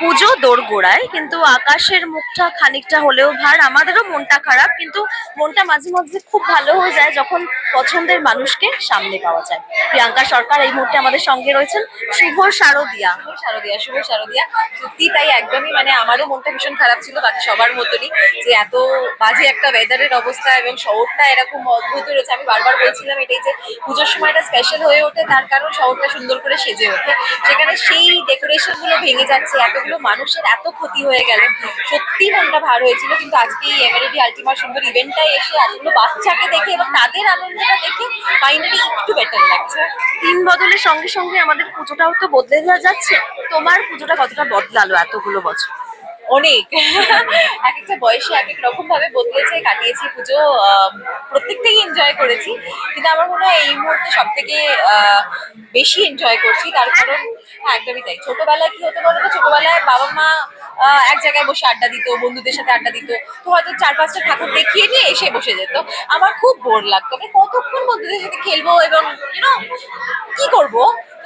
পুজো দোরগোড়ায়, কিন্তু আকাশের মুখটা খানিকটা হলেও ভার। আমাদেরও মনটা খারাপ, কিন্তু মনটা মাঝে মাঝে খুব ভালো হয়ে যায় যখন পছন্দের মানুষকে সামনে পাওয়া যায়। প্রিয়াঙ্কা সরকার এই মুহূর্তে আমাদের সঙ্গে রয়েছেন। শুভ শারদিয়া। শারদিয়া, শুভ শারদিয়া। সত্যি তাই একদমই মানে আমারও মনটা ভীষণ খারাপ ছিল বাকি সবার মতনই যে এত বাজে একটা ওয়েদারের অবস্থা এবং শহরটা এরকম অদ্ভুত রয়েছে। আমি বারবার বলছিলাম এটাই যে পুজোর সময়টা স্পেশাল হয়ে ওঠে, তার কারণ শহরটা সুন্দর করে সেজে ওঠে। সেখানে সেই ডেকোরেশনগুলো ভেঙে যাচ্ছে এতগুলো মানুষের এত ক্ষতি হয়ে গেল। সত্যি মনটা ভার হয়েছিল, কিন্তু আজকে এই এমএলডি আলটিমার সুন্দর ইভেন্টটাই এসে এতগুলো বাচ্চাকে দেখে এবং তাদের আনন্দটা দেখে ফাইনালি একটু বেটার লাগছে। দিন বদলের সঙ্গে সঙ্গে আমাদের পুজোটাও তো বদলে দেওয়া যাচ্ছে। তোমার পুজোটা কতটা বদলালো এতগুলো বছর? অনেক। এক একটা বয়সে এক এক রকম ভাবে বদলেছে, কাটিয়েছি পুজো প্রত্যেকটাই এনজয় করেছি। কিন্তু আমার মনে হয় এই মুহূর্তে সব থেকে বেশি এনজয় করছি, তার কারণ হ্যাঁ একদমই তাই। ছোটবেলায় কি হতো বলতো? ছোটবেলায় বাবা মা এক জায়গায় বসে আড্ডা দিত, বন্ধুদের সাথে আড্ডা দিত। তো হয়তো চার পাঁচটা ঠাকুর দেখিয়ে নিয়ে এসে বসে যেত। আমার খুব বোর লাগতো। আমি কতক্ষণ বন্ধুদের সাথে খেলব এবং ইউনো কি করব?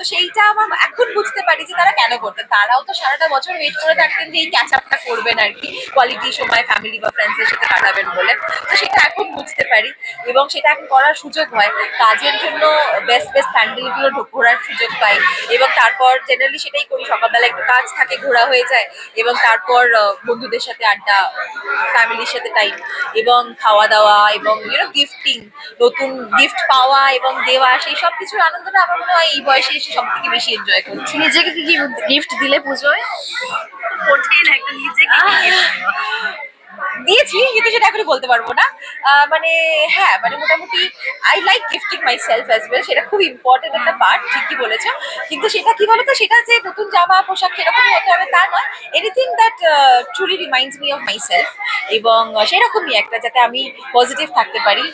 তো সেইটা আমার এখন বুঝতে পারি যে তারা কেন করতেন তারাও তো সারাটা বছর ওয়েট করে থাকতেন যে এই ক্যাচ আপটা করবেন আর কি। কোয়ালিটি সময় ফ্যামিলি বা ফ্রেন্ডসের সাথে কাটাবেন বলে। তো সেটা এখন বুঝতে পারি এবং সেটা এখন করার সুযোগ হয়। কাজের জন্য বেস্ট বেস্ট প্যান্ডেলগুলো ঘোরার সুযোগ পাই এবং তারপর জেনারেলি সেটাই করি। সকালবেলা একটু কাজ থাকে, ঘোরা হয়ে যায় এবং তারপর বন্ধুদের সাথে আড্ডা ফ্যামিলির সাথে টাইম এবং খাওয়া দাওয়া এবং ইউনো গিফটিং নতুন গিফট পাওয়া এবং দেওয়া, সেই সব কিছুর আনন্দটা আমার মনে হয় এই বয়সে এসে সব থেকে বেশি এনজয় করছি নিজেকে কি গিফট দিলে পুজোয় কঠিন একটা নিজেকে কি? দিয়েছি কিন্তু সেটা এখনই বলতে পারব না মানে হ্যাঁ মানে মোটামুটি I like gifting myself as well সেটা খুব ইম্পর্টেন্ট একটা পার্ট ঠিকই বলেছ। কিন্তু সেটা কি বলতো সেটা যে নতুন জামা পোশাক সেরকমই হতে হবে তা নয়। Anything that truly reminds me of myself এবং সেরকমই একটা যাতে আমি পজিটিভ থাকতে পারি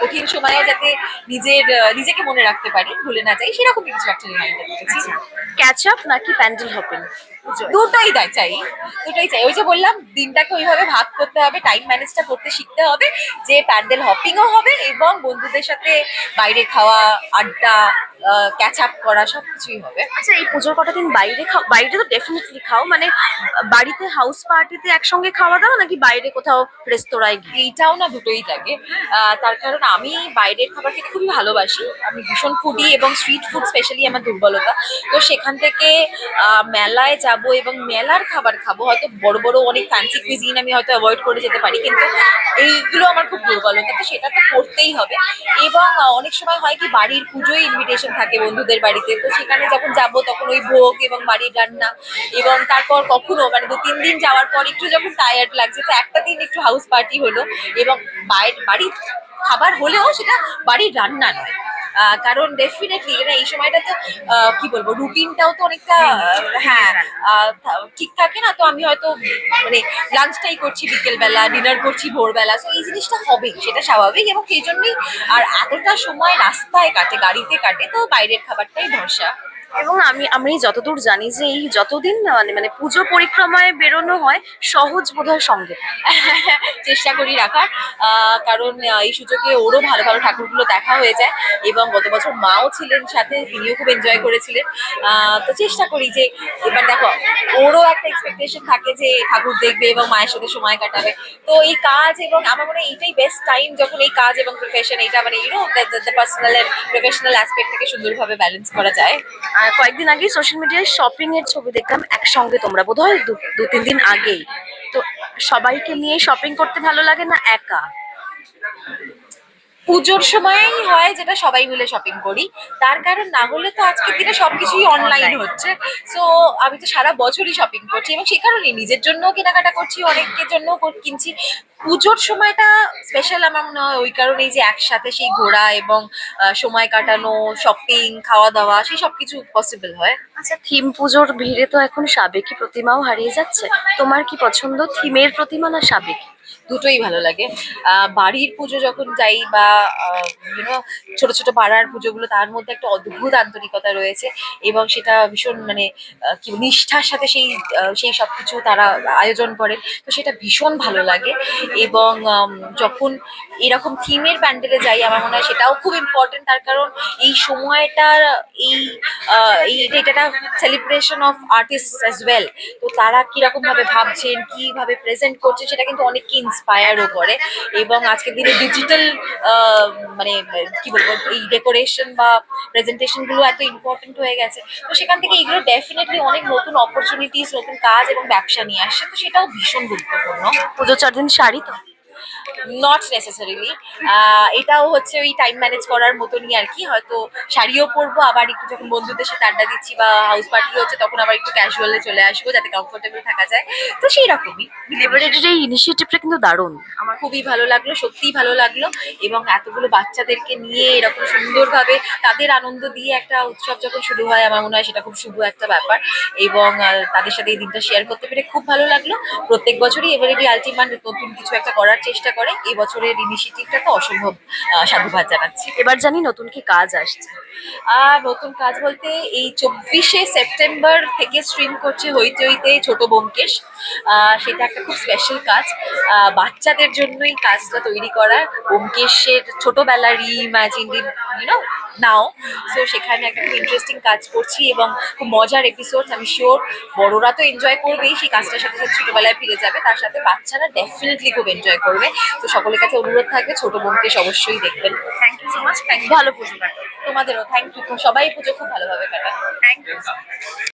কঠিন সময়ে যাতে নিজের নিজেকে মনে রাখতে পারি ভুলে না যাই সেরকমই কিছু একটা রিমাইন্ডার দিয়েছি। ক্যাচ আপ নাকি প্যান্ডেল হপিং দুটোই দেয় চাই দুটোই চাই। ওই যে বললাম দিনটাকে ওইভাবে ভাগ করতে হবে টাইম ম্যানেজটা করতে শিখতে হবে যে প্যান্ডেল হপিংও হবে এবং বন্ধুদের সাথে বাইরে খাওয়া আড্ডা ক্যাচ আপ করা সবকিছুই হবে। আচ্ছা এই পুজোর কটা দিন বাইরে খাও বাইরে তো ডেফিনেটলি খাও মানে বাড়িতে হাউস পার্টিতে একসঙ্গে খাওয়া দাওয়া নাকি বাইরে কোথাও রেস্তোরাঁয় গিয়ে? এইটাও না দুটোই লাগে। তার কারণ আমি বাইরের খাবার খেতে খুবই ভালোবাসি। আমি ভীষণ ফুডি এবং স্ট্রিট ফুড স্পেশালি আমার দুর্বলতা। তো সেখান থেকে মেলায় যাব এবং মেলার খাবার খাব। হয়তো বড় বড় অনেক ফ্যান্সি কুইজিন আমি হয়তো অ্যাভয়েড করে যেতে পারি কিন্তু এইগুলো আমার খুব দুর্বলতা তো সেটা তো করতেই হবে। এবং অনেক সময় হয় কি, বাড়ির পুজোয় ইনভিটেশন থাকে বন্ধুদের বাড়িতে, তো সেখানে যখন যাব তখন ওই ভোগ এবং বাড়ির রান্না এবং তারপর কখনো মানে দু তিন দিন যাওয়ার পর একটু যখন টায়ার্ড লাগছে, তো একটা দিন একটু হাউস পার্টি হলো এবং বাইরে বাড়ির খাবার হলেও সেটা বাড়ির রান্না নয়। কারণ ডেফিনেটলি এই সময়টা তো কি বলব রুটিনটাও তো অনেকটা হ্যাঁ ঠিক থাকে না তো আমি হয়তো মানে লাঞ্চটাই করছি বিকেলবেলা ডিনার করছি ভোরবেলা তো এই জিনিসটা হবে সেটা স্বাভাবিক এবং সেই জন্যই আর এতটা সময় রাস্তায় কাটে গাড়িতে কাটে তো বাইরের খাবারটাই ভরসা। এবং আমি আমি যতদূর জানি যে এই যতদিন মানে মানে পুজো পরিক্রমায় বেরোনো হয়, সহজ বোধহয় সঙ্গে। চেষ্টা করি রাখার কারণ এই সুযোগে ওরও ভালো ভালো ঠাকুরগুলো দেখা হয়ে যায় এবং গত বছর মাও ছিলেন সাথে, তিনিও খুব এনজয় করেছিলেন। তো চেষ্টা করি যে, এবার দেখো, ওরও একটা এক্সপেকটেশন থাকে যে ঠাকুর দেখবে এবং মায়ের সাথে সময় কাটাবে। তো এই কাজ এবং আমার মনে হয় এইটাই বেস্ট টাইম যখন এই কাজ এবং প্রফেশন এটা মানে you know the personal and professional অ্যাসপেক্টটাকে সুন্দরভাবে ব্যালেন্স করা যায়। কয়েকদিন আগেই সোশ্যাল মিডিয়ায় শপিং এর ছবি দেখলাম একসঙ্গে তোমরা বোধহয় দু দু, তিন দিন আগেই। তো সবাইকে নিয়ে শপিং করতে ভালো লাগে না একা? পুজোর সময়ই হয় যেটা সবাই মিলে শপিং করি। তার কারণ না হলে তো আজকের দিনে সবকিছুই অনলাইন হচ্ছে। সো আমি তো সারা বছরই শপিং করছি এবং সে কারণেই নিজের জন্য কেনাকাটা করছি, অনেকের জন্য কিনছি। পুজোর সময়টা স্পেশাল আমার মনে হয় ওই কারণেই যে একসাথে সেই ঘোরা এবং সময় কাটানো শপিং খাওয়া দাওয়া সেই সব কিছু পসিবল হয়। আচ্ছা থিম পুজোর ভিড়ে তো এখন সাবেকি প্রতিমাও হারিয়ে যাচ্ছে। তোমার কি পছন্দ? থিমের প্রতিমা না সাবেকি? দুটোই ভালো লাগে। বাড়ির পুজো যখন যাই বা ইউনো ছোট ছোট পাড়ার পুজোগুলো, তার মধ্যে একটা অদ্ভুত আন্তরিকতা রয়েছে এবং সেটা ভীষণ মানে কি নিষ্ঠার সাথে সেই সেই সব কিছু তারা আয়োজন করেন। তো সেটা ভীষণ ভালো লাগে এবং যখন এরকম থিমের প্যান্ডেলে যাই, আমার মনে হয় সেটাও খুব ইম্পর্টেন্ট তার কারণ এই সময়টার এই ডেটাটা celebration of artist as well তো তারা কীরকম ভাবে ভাবছেন, কীভাবে প্রেজেন্ট করছেন, সেটা কিন্তু অনেককে ইন্সপায়ারও করে এবং আজকের দিনে ডিজিটাল মানে কি বলব, এই ডেকোরেশন বা প্রেজেন্টেশনগুলো এত ইম্পর্টেন্ট হয়ে গেছে। তো সেখান থেকে এগুলো ডেফিনেটলি অনেক নতুন অপরচুনিটিস নতুন কাজ এবং ব্যবসা নিয়ে আসছে। তো সেটাও ভীষণ গুরুত্বপূর্ণ। পুজো চার দিন শাড়ি তো? নট নেসেসারিলি এটাও হচ্ছে ওই টাইম ম্যানেজ করার মতনই আর কি। হয়তো শাড়িও পরবো আবার একটু যখন বন্ধুদের সাথে আড্ডা দিচ্ছি বা হাউস পার্টি হচ্ছে তখন আবার একটু ক্যাজুয়ালে চলে আসব যাতে কমফোর্টেবল থাকা যায়। তো সেই রকমই লিবারেটেড এই ইনিশিয়েটিভটা কিন্তু দারুণ। আমার খুবই ভালো লাগল সত্যিই ভালো লাগল। এবং এতগুলো বাচ্চাদেরকে নিয়ে এরকম সুন্দরভাবে তাদের আনন্দ দিয়ে একটা উৎসব যখন শুরু হয় আমার মনে হয় সেটা খুব শুভ একটা ব্যাপার। এবং তাদের সাথে এই দিনটা শেয়ার করতে পেরে খুব ভালো লাগল। প্রত্যেক বছরই এভারেডি আলটিমান নতুন কিছু একটা করার চেষ্টা করে। এই বছরের ইনিশিয়েটিভটা তো অসম্ভব সাধুবাদ জানাচ্ছি। এবার জানি নতুন কি কাজ আসছে। আর নতুন কাজ বলতে এই চব্বিশে সেপ্টেম্বর থেকে স্ট্রিম করছে হইতে ছোট ব্যোমকেশ। আহ, সেটা একটা খুব স্পেশাল কাজ। বাচ্চাদের জন্যই কাজটা তৈরি করা। ব্যোমকেশের ছোটবেলার রিইমাজিন ইউনো নাও সো সেখানে একটা খুব ইন্টারেস্টিং কাজ করছি এবং খুব মজার এপিসোড আমি শিওর বড়রা তো এনজয় করবেই। সেই কাজটার সাথে সাথে ছোটবেলায় ফিরে যাবে। তার সাথে বাচ্চারা ডেফিনেটলি খুব এনজয় করবে। তো সকলের কাছে অনুরোধ থাকে ছোট বোনকে অবশ্যই দেখবেন। Thank you so much thank you ভালো পুজো কাটো তোমাদেরও থ্যাংক ইউ সবাই পুজো খুব ভালোভাবে কাটান। Thank you